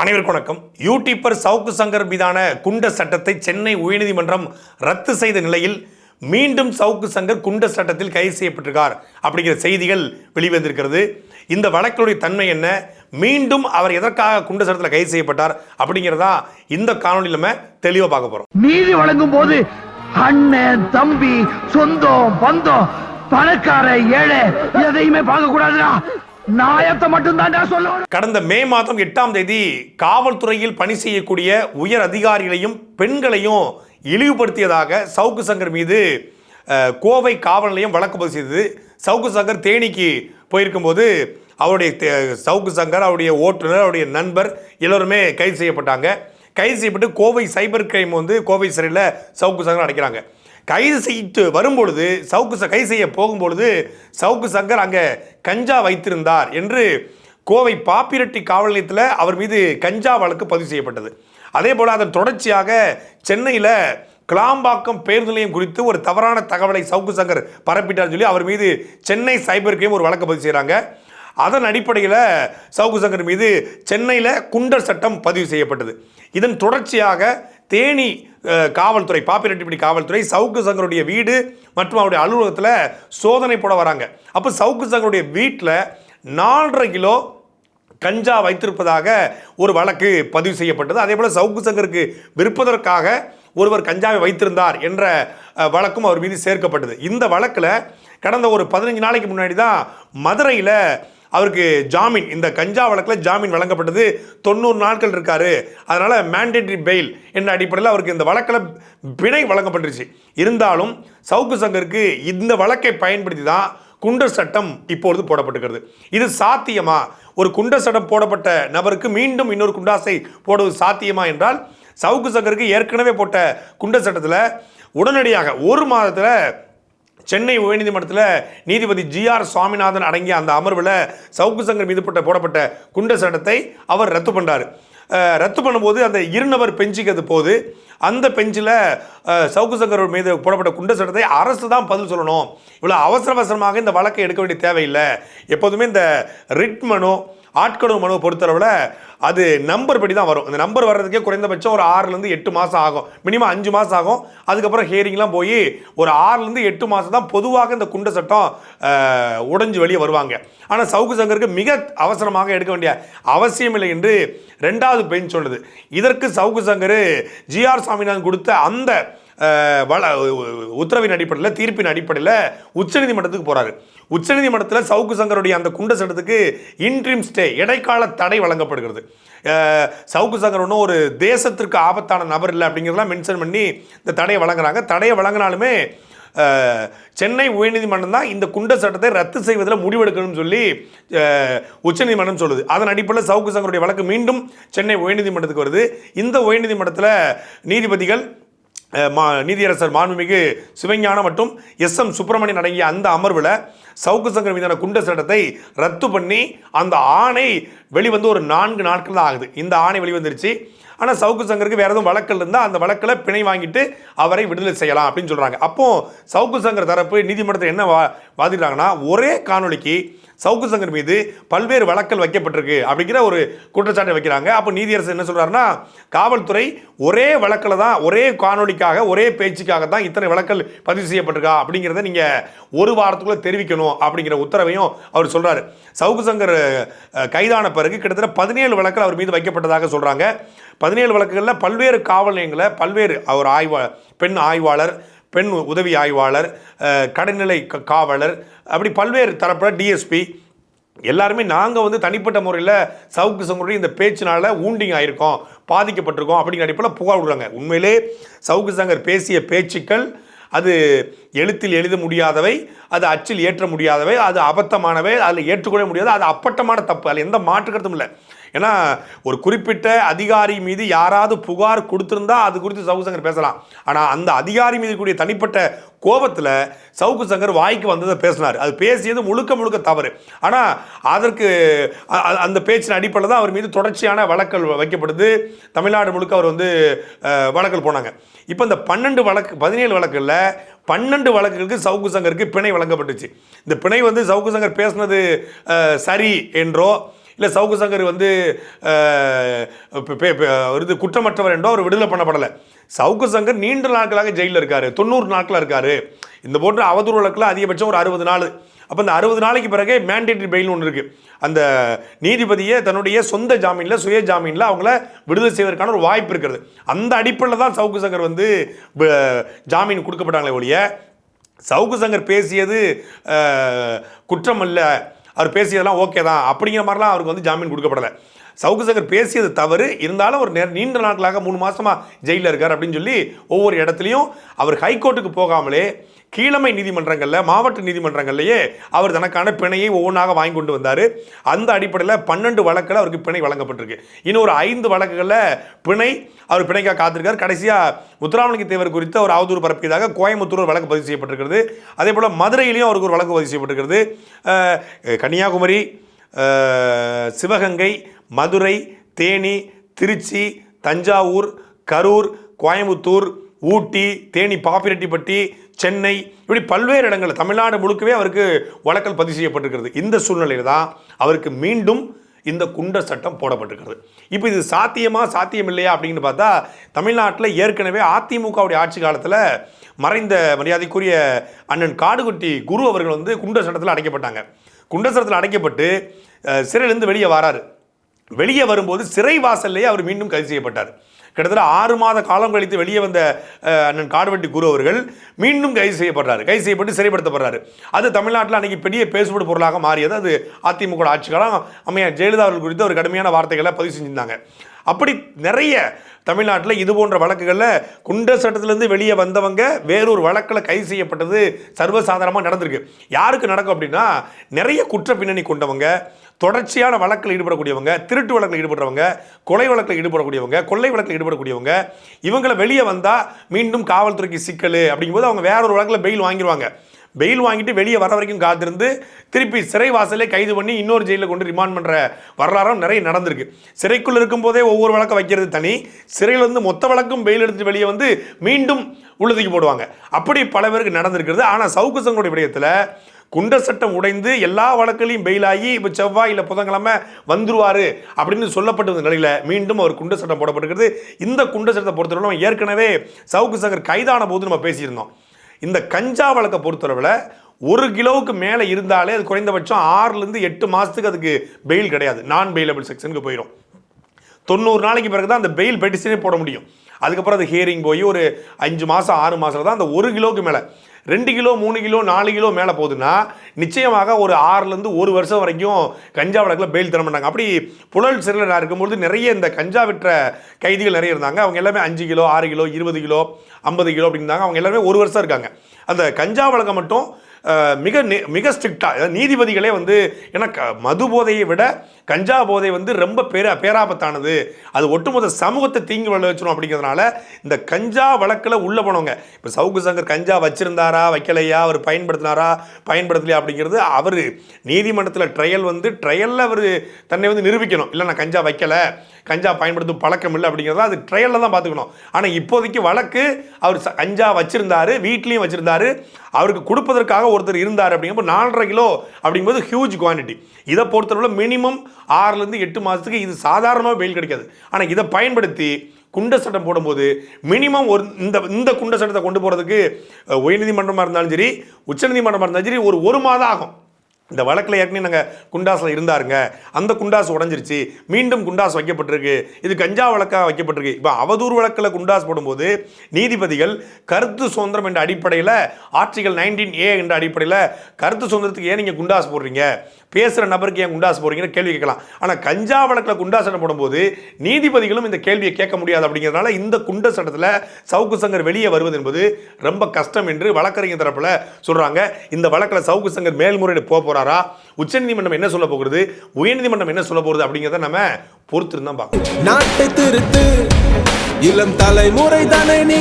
அனைவருக்கும் வணக்கம். யூடியூப்பர் சவுக்கு சங்கர் மீதான குண்ட சட்டத்தை சென்னை உயர்நீதிமன்றம் ரத்து செய்த நிலையில் மீண்டும் சவுக்கு சங்கர் குண்ட சட்டத்தில் கைது செய்யப்பட்டிருக்கார் அப்படிங்கிற செய்திகள் வெளிவந்திருக்கிறது. இந்த வழக்கினுடைய தன்மை என்ன? மீண்டும் அவர் எதற்காக குண்ட சட்டத்தில் கைது செய்யப்பட்டார் அப்படிங்கிறதா இந்த காணொலி நம்ம தெளிவாக பார்க்க போகிறோம் நீதி வழங்கும் போது அண்ணன் தம்பி சொந்தம் பந்தம் பணக்கார ஏழை எதையுமே பார்க்க கூடாதுடா நாயத்தை மட்டும் தான் சொல்லணும். கடந்த மே மாதம் எட்டாம் தேதி காவல்துறையில் பணி செய்யக்கூடிய உயர் அதிகாரிகளையும் பெண்களையும் இழிவுபடுத்தியதாக சவுக்கு சங்கர் மீது கோவை காவல் நிலையம் வழக்கு பதிவு செய்தது. சவுக்கு சங்கர் தேனிக்கு போயிருக்கும்போது அவருடைய தே- சவுக்கு சங்கர் அவருடைய ஓட்டுநர் அவருடைய நண்பர் எல்லோருமே கைது செய்யப்பட்டாங்க. கைது செய்யப்பட்டு கோவை சைபர் கிரைம் வந்து கோவை சிறையில் சவுக்கு சங்கர் அடைக்கிறாங்க. கைது செய்து வரும்பொழுது சவுக்கு ச- கைது செய்ய போகும்பொழுது சவுக்கு சங்கர் அங்கே கஞ்சா வைத்திருந்தார் என்று கோவை பாப்பிரெட்டி காவல் நிலையத்தில் அவர் மீது கஞ்சா வழக்கு பதிவு செய்யப்பட்டது. அதே போல் அதன் தொடர்ச்சியாக சென்னையில் கிளாம்பாக்கம் பேருந்து நிலையம் குறித்து ஒரு தவறான தகவலை சவுக்கு சங்கர் பரப்பிட்டார் சொல்லி அவர் மீது சென்னை சைபர் கிரைம் ஒரு வழக்கு பதிவு செய்கிறாங்க அதன் அடிப்படையில் சவுக்கு சங்கர் மீது சென்னையில் குண்டர் சட்டம் பதிவு செய்யப்பட்டது. இதன் தொடர்ச்சியாக தேனி காவல்துறை பாப்பிரெட்டிப்படி காவல்துறை சவுக்கு சங்கருடைய வீடு மற்றும் அவருடைய அலுவலகத்தில் சோதனை போட வராங்க. அப்போ சவுக்கு சங்கருடைய வீட்டில் நாலரை கிலோ கஞ்சா வைத்திருப்பதாக ஒரு வழக்கு பதிவு செய்யப்பட்டது. அதே போல் சவுக்கு சங்கருக்கு விற்பதற்காக ஒருவர் கஞ்சாவை வைத்திருந்தார் என்ற வழக்கும் அவர் மீது சேர்க்கப்பட்டது. இந்த வழக்கில் கடந்த ஒரு பதினஞ்சு நாளைக்கு முன்னாடி தான் மதுரையில் அவருக்கு ஜாமீன் இந்த கஞ்சா வழக்கில் ஜாமீன் வழங்கப்பட்டது தொண்ணூறு நாட்கள் இருக்காரு. அதனால் மேண்டேட்டரி பெயில் என்ற அடிப்படையில் அவருக்கு இந்த வழக்கில் பிணை வழங்கப்பட்டுருச்சு. இருந்தாலும் சவுக்கு சங்கருக்கு இந்த வழக்கை பயன்படுத்தி தான் குண்டர் சட்டம் இப்பொழுது போடப்பட்டுக்கிறது இது சாத்தியமா? ஒரு குண்டர் சட்டம் போடப்பட்ட நபருக்கு மீண்டும் இன்னொரு குண்டாசை போடுவது சாத்தியமா என்றால் சவுக்கு சங்கருக்கு ஏற்கனவே போட்ட குண்டர் சட்டத்தில் உடனடியாக ஒரு மாதத்தில் சென்னை உயர்நீதிமன்றத்தில் நீதிபதி ஜிஆர் சுவாமிநாதன் அடங்கிய அந்த அமர்வில் சவுக்கு சங்கர் மீது போட்ட போடப்பட்ட குண்ட சட்டத்தை அவர் ரத்து பண்ணார் ரத்து பண்ணும்போது அந்த இருநபர் பெஞ்சுக்கு அது அந்த பெஞ்சில் சவுக்கு சங்கர் மீது போடப்பட்ட குண்ட சட்டத்தை அரசு தான் பதில் சொல்லணும். இவ்வளோ அவசர அவசரமாக இந்த வழக்கை எடுக்க வேண்டிய தேவையில்லை. எப்போதுமே இந்த ரிட்மனோ மனு மனுவை பொறுத்தளவில் அது நம்பர் படி தான் வரும். இந்த நம்பர் வர்றதுக்கே குறைந்தபட்சம் ஒரு ஆறுலேருந்து எட்டு மாதம் ஆகும். மினிமம் அஞ்சு மாதம் ஆகும். அதுக்கப்புறம் ஹியரிங்லாம் போய் ஒரு ஆறுலேருந்து எட்டு மாதம் தான் பொதுவாக இந்த குண்ட சட்டம் உடஞ்சி உடைஞ்சு வெளியே வருவாங்க. ஆனால் சவுக்கு சங்கருக்கு மிக அவசரமாக எடுக்க வேண்டிய அவசியம் இல்லை என்று ரெண்டாவது பெண் சொல்லுது. இதற்கு சவுக்கு சங்கர் ஜிஆர் சாமிநாதன் கொடுத்த அந்த வள உத்தரவின் அடிப்படையில் தீர்ப்பின் அடிப்படையில் உச்சநீதிமன்றத்துக்கு போகிறாரு உச்சநீதிமன்றத்தில் சவுக்கு சங்கருடைய அந்த குண்ட சட்டத்துக்கு இன்ட்ரீம் ஸ்டே இடைக்கால தடை வழங்கப்படுகிறது. சவுக்கு சங்கர் ஒன்றும் ஒரு தேசத்திற்கு ஆபத்தான நபர் இல்லை அப்படிங்கிறதெல்லாம் மென்ஷன் பண்ணி இந்த தடையை வழங்குறாங்க. தடையை வழங்கினாலுமே சென்னை உயர்நீதிமன்றம் தான் இந்த குண்ட சட்டத்தை ரத்து செய்வதில் முடிவெடுக்கணும்னு சொல்லி உச்சநீதிமன்றம் சொல்லுது. அதன் அடிப்படையில் சவுக்கு சங்கருடைய வழக்கு மீண்டும் சென்னை உயர்நீதிமன்றத்துக்கு வருது. இந்த உயர்நீதிமன்றத்தில் நீதிபதிகள் மா நீதியரசர் மாண்புமிகு சிவஞானம் மற்றும் எஸ் எம் சுப்பிரமணியன் அடங்கிய அந்த அமர்வில் சவுக்கு சங்கர் மீதான குண்ட சட்டத்தை ரத்து பண்ணி அந்த ஆணை வெளிவந்து ஒரு நான்கு நாட்கள் தான் ஆகுது. இந்த ஆணை வெளிவந்துருச்சு. ஆனால் சவுக்கு சங்கருக்கு வேறு எதுவும் வழக்கில் இருந்தால் அந்த வழக்கில் பிணை வாங்கிட்டு அவரை விடுதலை செய்யலாம் அப்படின்னு சொல்கிறாங்க அப்போது சவுக்கு சங்கர் தரப்பு நீதிமன்றத்தில் என்ன வா வாதிடுறாங்கன்னா ஒரே காணொளிக்கு சவுக்கு சங்கர் மீது பல்வேறு வழக்கல் வைக்கப்பட்டிருக்கு அப்படிங்கிற ஒரு குற்றச்சாட்டை வைக்கிறாங்க. அப்போ நீதியரசு என்ன சொல்கிறாருன்னா காவல்துறை ஒரே வழக்கில் தான் ஒரே காணொளிக்காக ஒரே பேச்சுக்காக தான் இத்தனை வழக்கல் பதிவு செய்யப்பட்டிருக்கா அப்படிங்கிறத நீங்கள் ஒரு வாரத்துக்குள்ளே தெரிவிக்கணும் அப்படிங்கிற உத்தரவையும் அவர் சொல்கிறார் சவுக்கு சங்கர் கைதான பிறகு கிட்டத்தட்ட பதினேழு வழக்கில் அவர் மீது வைக்கப்பட்டதாக சொல்கிறாங்க பதினேழு வழக்குகளில் பல்வேறு காவல் நிலையங்களை பல்வேறு அவர் ஆய்வா பெண் ஆய்வாளர் பெண் உதவி ஆய்வாளர் அஹ், கடைநிலை க- காவலர் அப்படி பல்வேறு தரப்பில் டிஎஸ்பி எல்லாருமே நாங்கள் வந்து தனிப்பட்ட முறையில் சவுக்கு சங்கருடைய இந்த பேச்சினால் ஊண்டிங் ஆயிருக்கோம் பாதிக்கப்பட்டிருக்கோம் அப்படிங்கிற அடிப்படையில் புகார் விடுறாங்க உண்மையிலே சவுக்கு சங்கர் பேசிய பேச்சுக்கள் அது எழுத்தில் எழுத முடியாதவை அது அச்சில் ஏற்ற முடியாதவை அது அபத்தமானவை அதில் ஏற்றுக்கொள்ள முடியாது அது அப்பட்டமான தப்பு. அதில் எந்த மாற்று இல்லை. ஏன்னா ஒரு குறிப்பிட்ட அதிகாரி மீது யாராவது புகார் கொடுத்துருந்தா அது குறித்து சவுக்கு சங்கர் பேசலாம். ஆனால் அந்த அதிகாரி மீது கூடிய தனிப்பட்ட கோபத்தில் சவுக்கு சங்கர் வாய்க்கு வந்ததை பேசினார். அது பேசியது முழுக்க முழுக்க தவறு. ஆனால் அதற்கு அந்த பேச்சின் அடிப்படையில் தான் அவர் மீது தொடர்ச்சியான வழக்கல் வைக்கப்படுது. தமிழ்நாடு முழுக்க அவர் வந்து வழக்கல் போனாங்க. இப்போ இந்த பன்னெண்டு வழக்கு பதினேழு வழக்கில் பன்னெண்டு வழக்குகளுக்கு சவுக்கு சங்கருக்கு பிணை வழங்கப்பட்டுச்சு. இந்த பிணை வந்து சவுக்கு சங்கர் பேசினது சரி என்றோ இல்லை சவுக்கு சங்கர் வந்து இது குற்றமற்றவர் என்றோ அவர் விடுதலை பண்ணப்படலை. சவுக்கு சங்கர் நீண்ட நாட்களாக ஜெயிலில் இருக்கார் தொண்ணூறு நாட்களாக இருக்கார். இந்த போன்ற அவதூறு வழக்கில் அதிகபட்சம் ஒரு அறுபது நாள். அப்போ இந்த அறுபது நாளைக்கு பிறகு மேண்டேட்டரி பெயில் ஒன்று இருக்குது அந்த நீதிபதியை தன்னுடைய சொந்த ஜாமீனில் சுய ஜாமீனில் அவங்கள விடுதலை செய்வதற்கான ஒரு வாய்ப்பு இருக்கிறது. அந்த அடிப்படையில் தான் சவுக்கு சங்கர் வந்து ஜாமீன் கொடுக்கப்பட்டாங்களே ஒழிய சவுக்கு சங்கர் பேசியது குற்றம் அல்ல அவர் பேசியதெல்லாம் ஓகே தான். அப்படிங்கிற மாதிரிலாம் அவருக்கு வந்து ஜாமீன் கொடுக்கப்படலை. சவுக்கு சங்கர் பேசியது தவறு. இருந்தாலும் ஒரு நெ- நீண்ட நாட்களாக மூணு மாதமாக ஜெயிலில் இருக்கார் அப்படின்னு சொல்லி ஒவ்வொரு இடத்துலையும் அவர் ஹைகோர்ட்டுக்கு போகாமலே கீழமை நீதிமன்றங்களில் மாவட்ட நீதிமன்றங்கள்லேயே அவர் தனக்கான பிணையை ஒவ்வொன்றாக வாங்கி கொண்டு வந்தார். அந்த அடிப்படையில் பன்னெண்டு வழக்கில் அவருக்கு பிணை வழங்கப்பட்டிருக்கு. இன்னும் ஒரு ஐந்து வழக்குகளில் பிணை அவர் பிணைக்காக காத்திருக்கார். கடைசியாக முத்துராமலிங்க தேவர் குறித்து அவர் அவதூறு பரப்பியதாக கோயம்புத்தூர் வழக்கு பதிவு செய்யப்பட்டிருக்கிறது. அதே போல் மதுரையிலையும் அவருக்கு ஒரு வழக்கு பதிவு செய்யப்பட்டிருக்கிறது. கன்னியாகுமரி சிவகங்கை மதுரை தேனி திருச்சி தஞ்சாவூர் கரூர் கோயம்புத்தூர் ஊட்டி தேனி பாப்பிரெட்டிப்பட்டி சென்னை இப்படி பல்வேறு இடங்கள் தமிழ்நாடு முழுக்கவே அவருக்கு வழக்கல் பதிவு செய்யப்பட்டிருக்கிறது. இந்த சூழ்நிலையில் தான் அவருக்கு மீண்டும் இந்த குண்டர் சட்டம் போடப்பட்டிருக்கிறது. இப்போ இது சாத்தியமா சாத்தியம் இல்லையா அப்படின்னு பார்த்தா தமிழ்நாட்டில் ஏற்கனவே அதிமுகவுடைய ஆட்சி காலத்தில் மறைந்த மரியாதைக்குரிய அண்ணன் காடுகுட்டி குரு அவர்கள் வந்து குண்டர் சட்டத்தில் அடைக்கப்பட்டாங்க. குண்டர் சட்டத்தில் அடைக்கப்பட்டு சிறையிலேருந்து வெளியே வராரு. வெளியே வரும்போது சிறை வாசல்லையே அவர் மீண்டும் கைது செய்யப்பட்டார். கிட்டத்தட்ட ஆறு மாத காலம் கழித்து வெளியே வந்த அண்ணன் காடுவெட்டி குரு அவர்கள் மீண்டும் கைது செய்யப்படுறாரு. கைது செய்யப்பட்டு சிறைப்படுத்தப்படுறாரு. அது தமிழ்நாட்டில் அன்னைக்கு பெரிய பேசுபடு பொருளாக மாறியது. அது அதிமுக ஆட்சி காலம் அம்மையார் ஜெயலலிதா அவர்கள் குறித்து ஒரு கடுமையான வார்த்தைகளை பதிவு செஞ்சிருந்தாங்க. அப்படி நிறைய தமிழ்நாட்டில் இது போன்ற வழக்குகளில் குண்டர் சட்டத்திலேருந்து வெளியே வந்தவங்க வேறொரு வழக்கில் கைது செய்யப்பட்டது சர்வசாதாரணமாக நடந்திருக்கு. யாருக்கு நடக்கும் அப்படின்னா நிறைய குற்ற பின்னணி கொண்டவங்க தொடர்ச்சியான வழக்கில் ஈடுபடக்கூடியவங்க திருட்டு வழக்கில் ஈடுபடுறவங்க கொலை வழக்கில் ஈடுபடக்கூடியவங்க கொள்ளை வழக்கில் ஈடுபடக்கூடியவங்க இவங்களை வெளியே வந்தால் மீண்டும் காவல்துறைக்கு சிக்கல் அப்படிங்கும்போது அவங்க வேறொரு வழக்கில் பெயில் வாங்கிடுவாங்க பெயில் வாங்கிட்டு வெளியே வர வரைக்கும் காத்திருந்து திருப்பி சிறைவாசலே கைது பண்ணி இன்னொரு ஜெயிலில் கொண்டு ரிமாண்ட் பண்ணுற வரலாறும் நிறைய நடந்திருக்கு. சிறைக்குள்ளே இருக்கும்போதே ஒவ்வொரு வழக்கம் வைக்கிறது தனி. சிறையிலேருந்து மொத்த வழக்கும் பெயில் எடுத்துட்டு வெளியே வந்து மீண்டும் உள்ளதுக்கு போடுவாங்க. அப்படி பல பேருக்கு நடந்திருக்கிறது. ஆனால் சவுக்கு சங்கோடைய விடயத்தில் குண்டர் சட்டம் உடைந்து எல்லா வழக்குலையும் பெயிலாகி இப்போ செவ்வாய் இல்லை புதன்கிழமை வந்துருவார் அப்படின்னு சொல்லப்பட்டிருந்த நிலையில் மீண்டும் அவர் குண்டர் சட்டம் போடப்பட்டிருக்கிறது. இந்த குண்டர் சட்டத்தை பொறுத்தவரை நம்ம ஏற்கனவே சவுக்கு சங்கர் கைதான போது நம்ம பேசியிருந்தோம். இந்த கஞ்சா வழக்கை பொறுத்தளவில் ஒரு கிலோவுக்கு மேலே இருந்தாலே அது குறைந்தபட்சம் ஆறுலேருந்து எட்டு மாதத்துக்கு அதுக்கு பெயில் கிடையாது. நான் பெயிலபிள் செக்ஷனுக்கு போயிடும் தொண்ணூறு நாளைக்கு பிறகு தான் அந்த பெயில் பெட்டிஷனே போட முடியும். அதுக்கப்புறம் அது ஹியரிங் போய் ஒரு அஞ்சு மாதம் ஆறு மாதத்தில் தான் அந்த ஒரு கிலோவுக்கு மேலே ரெண்டு கிலோ மூணு கிலோ நாலு கிலோ மேலே போகுதுன்னா நிச்சயமாக ஒரு ஆறுலேருந்து ஒரு வருஷம் வரைக்கும் கஞ்சா வழக்கில் பெயில் தர மாட்டாங்க. அப்படி புழல் சிறையில் நான் இருக்கும்பொழுது நிறைய இந்த கஞ்சா விற்ற கைதிகள் நிறைய இருந்தாங்க. அவங்க எல்லாமே அஞ்சு கிலோ ஆறு கிலோ இருபது கிலோ ஐம்பது கிலோ அப்படின்னாங்க அவங்க எல்லாமே ஒரு வருஷம் இருக்காங்க. அந்த கஞ்சா வழக்கம் மட்டும் மிக நி- மிக ஸ்ட்ரிக்டாக நீதிபதிகளே வந்து ஏன்னா க- மது போதையை விட கஞ்சா போதை வந்து ரொம்ப பேர பேராபத்தானது. அது ஒட்டுமொத்த சமூகத்தை தீங்கு விளை வச்சிடும் அப்படிங்கிறதுனால இந்த கஞ்சா வழக்கில் உள்ளே போனவங்க இப்போ சவுக்கு சங்கர் கஞ்சா வச்சிருந்தாரா வைக்கலையா அவர் பயன்படுத்தினாரா பயன்படுத்தலையா அப்படிங்கிறது அவர் நீதிமன்றத்தில் ட்ரையல் வந்து ட்ரையலில் அவர் தன்னை வந்து நிரூபிக்கணும். இல்லை நான் கஞ்சா வைக்கல கஞ்சா பயன்படுத்தும் பழக்கம் இல்லை அப்படிங்கிறத அது ட்ரையலில் தான் பார்த்துக்கணும். ஆனால் இப்போதைக்கு வழக்கு அவர் ச- கஞ்சா வச்சிருந்தாரு வீட்லேயும் வச்சிருந்தாரு அவருக்கு கொடுப்பதற்காக ஒருத்தர் இருந்தார் அப்படிங்கும்போது நாலரை கிலோ அப்படிங்கும்போது ஹியூஜ் குவான்டிட்டி இதை பொறுத்தளவில் மினிமம் ஆறுலேருந்து எட்டு மாதத்துக்கு இது சாதாரணமாக வெயில் கிடைக்காது. ஆனால் இதை பயன்படுத்தி குண்ட சட்டம் போடும்போது மினிமம் ஒரு இந்த இந்த குண்ட சட்டத்தை கொண்டு போகிறதுக்கு உயர்நீதிமன்றமாக இருந்தாலும் சரி உச்சநீதிமன்றமாக இருந்தாலும் சரி ஒரு ஒரு மாதம் ஆகும். இந்த வழக்கில் ஏற்கனவே நாங்கள் குண்டாஸில் இருந்தாருங்க. அந்த குண்டாஸ் உடஞ்சிருச்சு. மீண்டும் குண்டாஸ் வைக்கப்பட்டிருக்கு. இது கஞ்சா வழக்காக வைக்கப்பட்டிருக்கு. இப்போ அவதூறு வழக்கில் குண்டாஸ் போடும்போது நீதிபதிகள் கருத்து சுதந்திரம் என்ற அடிப்படையில் ஆர்டிகல் நைன்டீன் ஏ என்ற அடிப்படையில் கருத்து சுதந்திரத்துக்கு ஏன் நீங்கள் குண்டாஸ் போடுறீங்க? பேசுகிற நபருக்கு ஏன் குண்டாஸ் போகிறீங்கன்னு கேள்வி கேட்கலாம். ஆனால் கஞ்சா வழக்கில் குண்டா சட்டம் போடும்போது நீதிபதிகளும் இந்த கேள்வியை கேட்க முடியாது அப்படிங்கிறதுனால இந்த குண்ட சட்டத்தில் சவுக்கு சங்கர் வெளியே வருவது என்பது ரொம்ப கஷ்டம் என்று வழக்கறிஞர் தரப்பில் சொல்கிறாங்க இந்த வழக்கில் சவுக்கு சங்கர் மேல்முறையீடு போக போகிறாரா உச்சநீதிமன்றம் என்ன சொல்ல போகிறது உயர்நீதிமன்றம் என்ன சொல்ல போகிறது அப்படிங்கிறத நம்ம பொறுத்திருந்தான் பார்க்கணும். நாட்டை திருத்து இளம் தலைமுறை தானே நீ